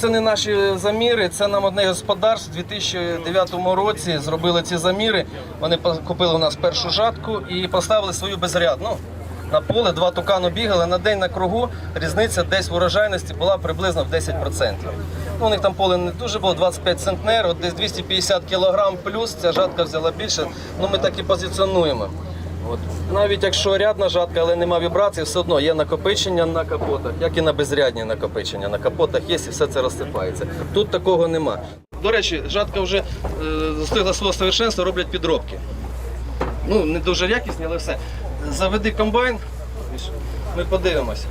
Це не наші заміри, це нам одне господарств у 2009 році зробили ці заміри. Вони купили у нас першу жатку і поставили свою безрядну. На поле два тукану бігали на день на кругу. Різниця десь в урожайності була приблизно в 10%. Ну, у них там поле не дуже було 25 центнер, от десь 250 кг плюс ця жатка взяла більше. Ну ми так і позиціонуємо. От. Навіть якщо рядна жатка, але нема вібрацій, все одно є накопичення на капотах, як і на безрядні накопичення. На капотах є і все це розсипається. Тут такого нема. До речі, жатка вже е, свого совершенства, роблять підробки. Ну, не дуже якісні, але все. Заведи комбайн, ми подивимося.